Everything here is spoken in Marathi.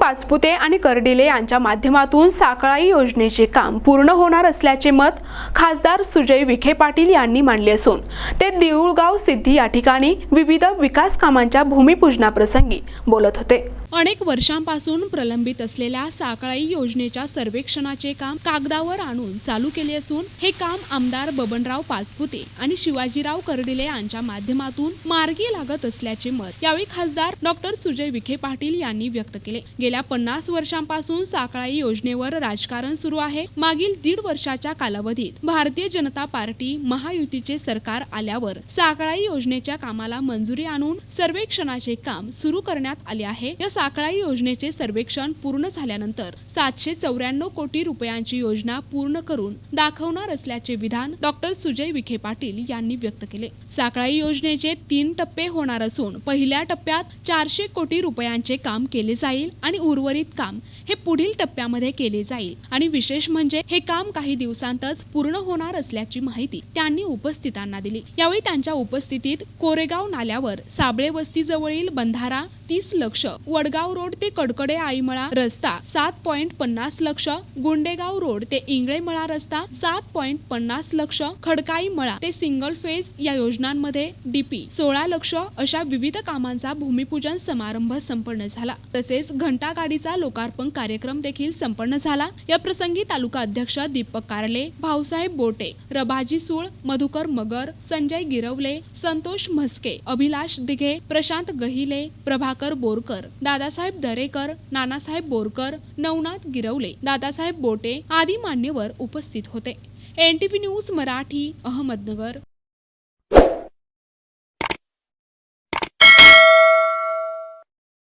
पाचपुते आणि कर्डिले यांच्या माध्यमातून साकळाई योजनेचे काम पूर्ण होणार असल्याचे मत खासदार सुजय विखे पाटील यांनी मांडले असून ते देऊळगाव सिद्धी या ठिकाणी विविध विकास कामांच्या भूमिपूजनाप्रसंगी बोलत होते. अनेक वर्षांपासून प्रलंबित असलेल्या साकळाई योजनेच्या सर्वेक्षणाचे काम कागदावर आणून चालू केले असून हे काम आमदार बबनराव पाचपुते आणि शिवाजीराव कर्डिले यांच्या माध्यमातून मार्गी लागत असल्याचे मत यावेळी खासदार डॉक्टर सुजय विखे पाटील यांनी व्यक्त केले. गेल्या पन्नास वर्षांपासून साकळाई योजनेवर राजकारण सुरू आहे. मागील दीड वर्षाच्या कालावधीत भारतीय जनता पार्टी महायुतीचे सरकार आल्यावर साकळाई योजनेच्या कामाला मंजुरी आणून सर्वेक्षणाचे काम सुरू करण्यात आले आहे. या साकळाई योजनेचे सर्वेक्षण पूर्ण झाल्यानंतर सातशे चौऱ्याण्णव कोटी रुपयांची योजना पूर्ण करून दाखवणार असल्याचे विधान डॉक्टर सुजय विखे पाटील यांनी व्यक्त केले. साकळाई योजनेचे तीन टप्पे होणार असून पहिल्या टप्प्यात चारशे कोटी रुपयांचे काम केले जाईल. आणि उर्वरित काम हे पुढील टप्प्यामध्ये केले जाईल. आणि विशेष म्हणजे हे काम काही दिवसांतच पूर्ण होणार असल्याची माहिती त्यांनी उपस्थितांना दिली. यावेळी त्यांच्या उपस्थितीत कोरेगाव नाल्यावर साबळे वस्तीजवळील बंधारा तीस लक्ष वडगाव रोड ते कडकडे आईमळा रस्ता सात पॉईंट पन्नास लक्ष गुंडेगाव रोड ते इंगळेमळा रस्ता सात पॉईंट पन्नास लक्ष खडकाई मळा ते सिंगल फेज या योजनांमध्ये डीपी सोळा लक्ष अशा विविध कामांचा भूमिपूजन समारंभ संपन्न झाला. तसेच घंटा गाडीचा लोकार्पण कार्यक्रम देखील संपन्न झाला. या प्रसंगी तालुका अध्यक्ष दीपक कारले भाऊसाहेब बोटे रबाजी सुळ मधुकर मगर संजय गिरवले संतोष म्हस्के अभिलाष दिघे प्रशांत गहिले प्रभाकर बोरकर दादासाहेब दरेकर नानासाहेब बोरकर नवनाथ गिरवले दादासाहेब बोटे आदी मान्यवर उपस्थित होते. N T news Marathi Ahmednagar.